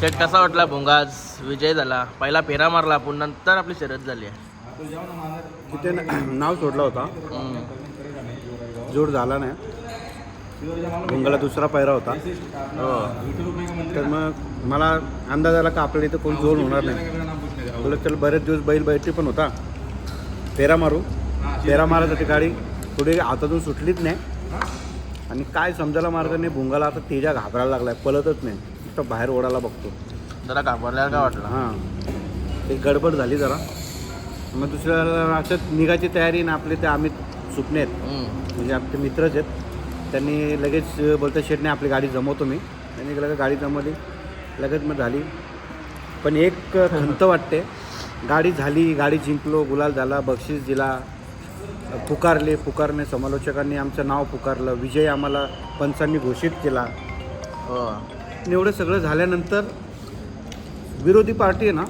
शेट कसा वाटला भोंगा? आज विजय झाला. पहिला फेरा मारला आपण नंतर आपली शर्यत झाली आहे. तिथे न- नाव सोडला होता. जोड झाला नाही. भुंगाला दुसरा पैरा होता. हो. तर मग मला अंदाज आला का आपल्याला इथं कोण जोड होणार नाही. बोलत चल बरेच दिवस बैल बैठी पण होता. फेरा मारू. फेरा मारायसाठी गाडी थोडी हातातून सुटलीच नाही. आणि काय समजायला मार्ग नाही भुंगाला आता तेजा घाबरायला लागलाय पळतच नाही. नुसतं बाहेर ओढायला बघतो. जरा घाबरल्यावर काय वाटलं? हां. एक गडबड झाली जरा. मग दुसऱ्या असं निघायची तयारी ना आपले ते अमित सुपणे आहेत. म्हणजे आपले मित्रच आहेत. त्यांनी लगेच बोलता शेटने आपली गाडी जमवतो मी. त्यांनी लगेच गाडी जमवली. लगेच मग झाली. पण एक खंत वाटते. गाडी झाली गाडी जिंकलो गुलाल झाला बक्षीस दिला. पुकारले पुकारणे. समालोचकांनी आमचं नाव पुकारलं. विजय आम्हाला पंचांनी घोषित केला. हो. एवढं सगळं झाल्यानंतर विरोधी पार्टी आहे ना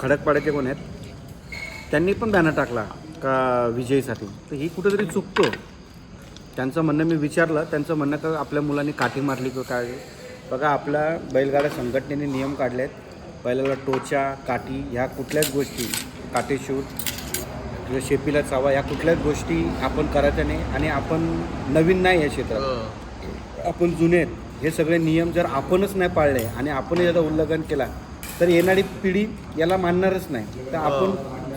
खडकपाड्याचे कोण आहेत त्यांनी पण बॅनर टाकला का विजयसाठी. तर ही कुठेतरी चुकतो त्यांचं म्हणणं मी विचारलं त्यांचं म्हणणं का आपल्या मुलांनी काठी मारली का काय? बघा आपल्या बैलगाड्या संघटनेने नियम काढले आहेत बैलाला टोचा काठी ह्या कुठल्याच गोष्टी काटेशूट किंवा शेपीला चावा या कुठल्याच गोष्टी आपण करायच्या नाही आणि आपण नवीन नाही या क्षेत्रात. हो. आपण जुने आहेत. हे सगळे नियम जर आपणच नाही पाळले आणि आपण याचा उल्लंघन केला तर येणारी पिढी याला मानणारच नाही. तर आपण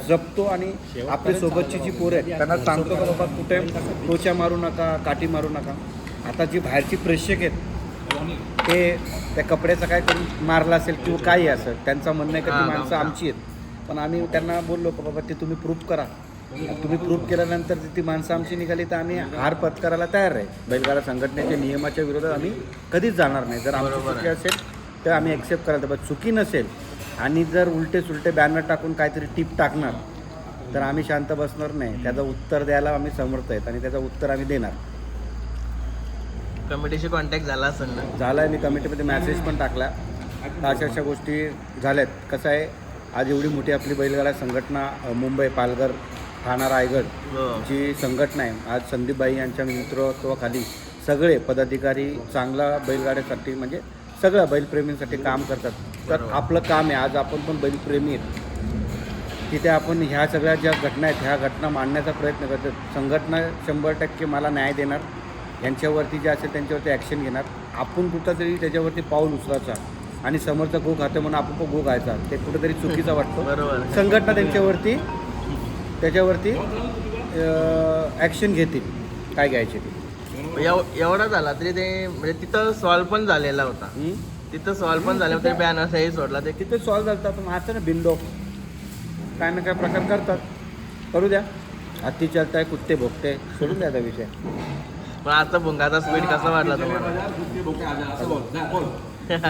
जपतो आणि आपली सोबतची जी पोरं आहेत त्यांना सांगतो का बाबा कुठे टोचा मारू नका काठी मारू नका. आता जी बाहेरची प्रेक्षक आहेत ते त्या कपड्याचं काय करून मारलं असेल किंवा काही असं त्यांचं म्हणणं आहे का ती माणसं. आमची आहेत. पण आम्ही त्यांना बोललो का बाबा ते तुम्ही प्रूफ करा. तुम्ही प्रूफ केल्यानंतर ती- ती माणसं आमची निघाली तर आम्ही हार पत्करायला तयार आहे. बैलगाडा संघटनेच्या नियमाच्या विरोधात आम्ही कधीच जाणार नाही. जर आमची चुकी. असेल तर आम्ही ॲक्सेप्ट करायला पण चुकी नसेल आणि जर उलटे सुलटे बॅनर टाकून काहीतरी टीप टाकणार तर आम्ही शांत बसणार नाही. त्याचं उत्तर द्यायला आम्ही समर्थ आहेत आणि त्याचं उत्तर आम्ही देणार. कमिटीशी कॉन्टॅक्ट झाला असेल ना? झाला आहे मी कमिटीमध्ये मॅसेज पण टाकला. तर अशा अशा गोष्टी झाल्यात. कसं आहे आज एवढी मोठी आपली बैलगाडा संघटना मुंबई पालघर ठाणा रायगड हो. जी संघटना आहे. आज संदीपबाई यांच्या नेतृत्वाखाली सगळे पदाधिकारी चांगला बैलगाड्यासाठी म्हणजे सगळ्या बैलप्रेमींसाठी काम करतात. तर. आपलं काम आहे आज आपण पण बैलप्रेमी आहेत. तिथे आपण ह्या सगळ्या ज्या घटना आहेत ह्या घटना मांडण्याचा प्रयत्न करतो संघटना शंभर टक्के मला न्याय देणार. यांच्यावरती जे असेल त्यांच्यावरती ॲक्शन घेणार. आपण कुठंतरी त्याच्यावरती पाऊल उचलायचा आणि समोरचा गो खातं म्हणून आपण पण गो खायचा. ते कुठेतरी चुकीचा वाटतो. संघटना त्यांच्यावरती त्याच्यावरती ॲक्शन घेतील. काय घ्यायचे ते. एव- एवढा झाला तरी ते म्हणजे तिथं सॉल्व पण झालेला होता. हं? तिथं सॉल्व पण झाले तरी बॅनर सही सोडला ते. तिथे सॉल्व झालं पण असं ना बिंदो काय ना काय प्रकार करतात. करू द्या. हत्ती चालताय कुत्ते भोगते सोडून द्या त्या विषय. पण आता भुंगाचा स्पीड कसा वाटला तुम्हाला?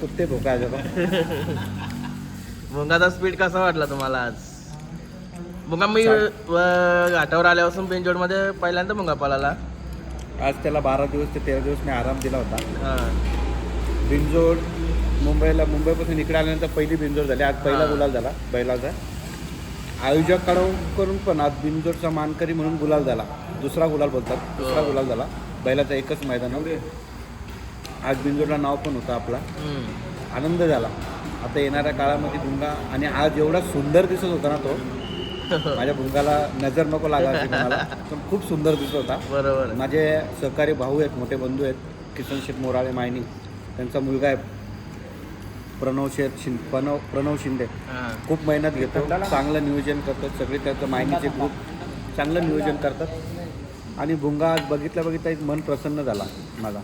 कुत्ते भोका भुंगाचा स्पीड कसा वाटला तुम्हाला आज? भुंगा मी व- घाटावर आल्यापासून पेंजोडमध्ये पहिल्यांदा भुंगा पळाला. आज त्याला बारा दिवस ते तेरा दिवस मी आराम दिला होता. हा. बिंजोड मुंबईला मुंबईपासून इकडे आल्यानंतर पहिली बिंजोड झाली. आज पहिला हा. गुलाल झाला बैलाचा. आयोजकाकडून करून पण आज बिंजोडचा मानकरी म्हणून गुलाल झाला. दुसरा गुलाल बोलतात दुसरा हो. गुलाल झाला. बैलाचा एकच मैदान आज बिंजोडला नाव पण होतं आपला. हम्म. आनंद झाला. आता येणाऱ्या काळामध्ये भुंगा आणि आज एवढा सुंदर दिसत होता ना तो माझ्या भुंगाला नजर नको लागायची मला पण खूप सुंदर दिसत होता. बरोबर. माझे सहकारी भाऊ आहेत मोठे बंधू आहेत किसन शेठ मोराळे मायनी त्यांचा मुलगा आहे प्रणव शेठ शिं प्रणव प्रणव शिंदे. खूप मेहनत घेतो चांगलं नियोजन करतात सगळे त्याचं मायनीचे ग्रुप चांगलं नियोजन करतात. आणि भुंगा आज बघितल्या बघितल्या एक मन प्रसन्न झाला माझा.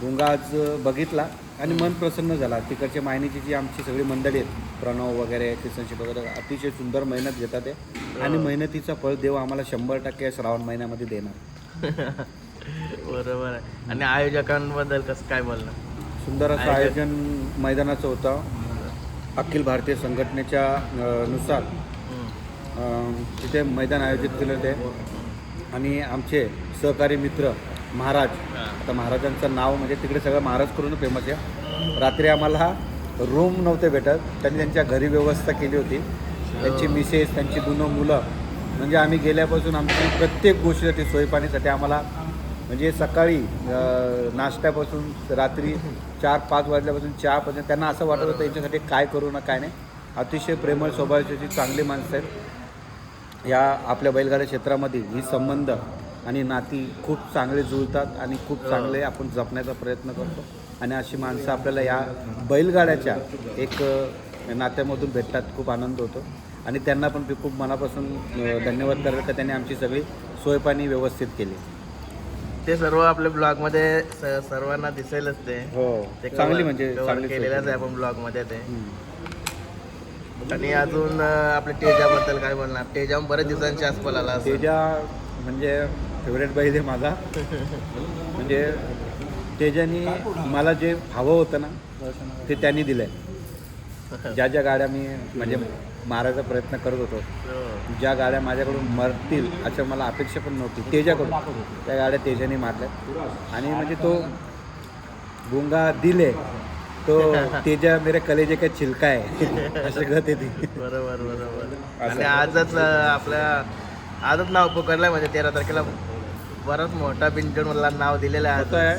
भुंगा आज बघितला आणि मन प्रसन्न झाला. तिकडच्या मायनीची जी आमची सगळी मंडळी आहेत प्रणव वगैरे किसन शेठ वगैरे अतिशय सुंदर मेहनत घेतात ते. आणि मेहनतीचा फळ देव आम्हाला शंभर टक्के श्रावण महिन्यामध्ये देणार. बरोबर आहे. आणि आयोजकांबद्दल कसं काय बोलणं? सुंदर असं आयोजन- मैदानाचं होतं. अखिल भारतीय संघटनेच्या अ, नुसार. अ, तिथे मैदान आयोजित केलं ते आणि आमचे सहकारी मित्र महाराज हा. आता महाराजांचं नाव म्हणजे तिकडे सगळं महाराज करून फेमस आहे. रात्री आम्हाला रूम नव्हते भेटत. त्यांनी त्यांच्या घरी व्यवस्था केली होती. त्यांची मिसेस त्यांची दोन मुलं. म्हणजे आम्ही गेल्यापासून आमची प्रत्येक गोष्टीसाठी सोयपाणीसाठी आम्हाला म्हणजे सकाळी नाश्त्यापासून रात्री चार पाच वाजल्यापासून चहापासून त्यांना असं वाटत होतं यांच्यासाठी काय करू ना काय नाही. अतिशय प्रेमळ स्वभावाची चांगली माणसं आहेत. या आपल्या बैलगाड्या क्षेत्रामध्ये ही संबंध आणि नाती खूप चांगले जुळतात आणि खूप चांगले आपण जपण्याचा प्रयत्न करतो. आणि अशी माणसं आपल्याला या बैलगाड्याच्या एक नात्यामधून भेटतात खूप आनंद होतो. आणि त्यांना पण मी खूप मनापासून धन्यवाद करतो का त्यांनी आमची सगळी सोयपाणी व्यवस्थित केली. ते सर्व आपल्या ब्लॉगमध्ये स- सर्वांना दिसेलच ते. हो ते चांगली म्हणजे cover चांगली केलेलंच आहे आपण ब्लॉगमध्ये ते. हम्म. आणि अजून अं, आपल्या तेजाबद्दल काय बोलणार? तेजा बरेच दिवसांच्या आसपास आला असेल. तेजा म्हणजे फेवरेट बैल आहे माझा. म्हणजे तेजानी मला जे हवं होतं ना ते त्यांनी दिलं आहे ज्या ज्या गाड्या मी म्हणजे मारायचा प्रयत्न करत होतो. ज्या गाड्या माझ्याकडून मरतील असं मला अपेक्षा पण नव्हती. तेजाकडून. त्या गाड्या तेजाने मारल्या. आणि म्हणजे तो गुंगा दिले तो तेजा मेरे कलेजे का छिलका आहे. असं गत आहे ती बरोबर. बरोबर. आणि आजच आपल्या आजच नाव पकडलंय म्हणजे तेरा तारखेला बराच मोठा पिंजण मला नाव दिलेलं आहे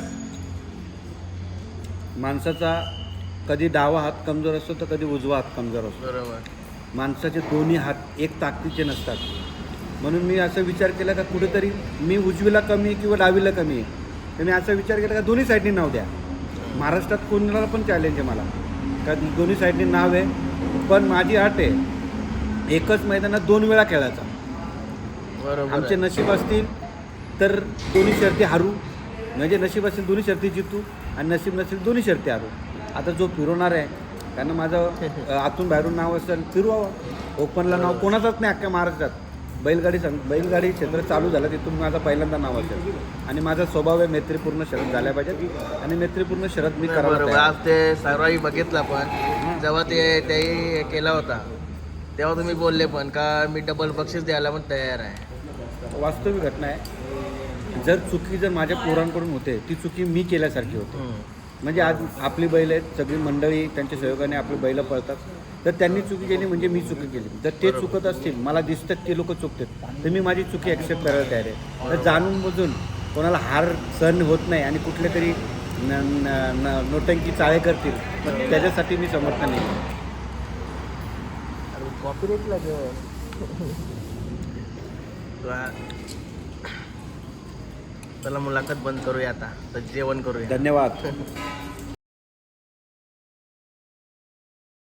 माणसाचा कधी डावा हात कमजोर असतो तर कधी उजवा हात कमजोर असतो. बरोबर. माणसाचे दोन्ही हात एक ताकदीचे नसतात. म्हणून मी असं विचार केला का कुठेतरी मी उजवीला कमी आहे किंवा डावीला कमी आहे? तर मी असा विचार केला का दोन्ही साईडनी नाव द्या. महाराष्ट्रात कोणाला पण चॅलेंज आहे मला. का दोन्ही साईडनी नाव आहे पण माझी अट आहे एकच मैदानात दोन वेळा खेळायचा. बरोबर आमचे आहे. नशीब असतील तर दोन्ही शर्ती हारू. म्हणजे नशीब असतील दोन्ही शर्ती जितू आणि नशीब नसेल दोन्ही शर्ती हारू. आता जो फिरवणार आहे कारण माझं अ, आतून बाहेरून नाव असेल फिरवावं. ओपनला नाव कोणाचंच नाही अख्ख्या महाराष्ट्रात. बैलगाडी सं बैलगाडी क्षेत्र चालू झालं तिथून माझं पहिल्यांदा नाव असेल. आणि माझा स्वभाव आहे मैत्रीपूर्ण शरद झाल्या पाहिजेत. आणि मैत्रीपूर्ण शरद मी बरोबर तयार. आज ते सर्वही बघितलं पण जेव्हा ते तेही केला होता तेव्हा तुम्ही बोलले पण का मी डबल बक्षीस द्यायला पण तयार आहे. वास्तविक घटना आहे. जर चुकी जर माझ्या पोरांकडून होते ती चुकी मी केल्यासारखी होते. म्हणजे आज आपली बैल आहेत सगळी मंडळी त्यांच्या सहयोगाने आपली बैलं पळतात. तर त्यांनी चुकी केली म्हणजे मी चुकी केली. जर ते चुकत असतील मला दिसतात ते लोक चुकतात. तर मी माझी चुकी ॲक्सेप्ट करायला तयार आहे. तर जाणून बुजून कोणाला हार सहन होत नाही आणि कुठले तरी नोटंकी चाळे करतील पण त्याच्यासाठी मी समर्थन नाही कॉपीराईट लागेल चला मुलाखत बंद करूया आता तर जेवण करूया. धन्यवाद.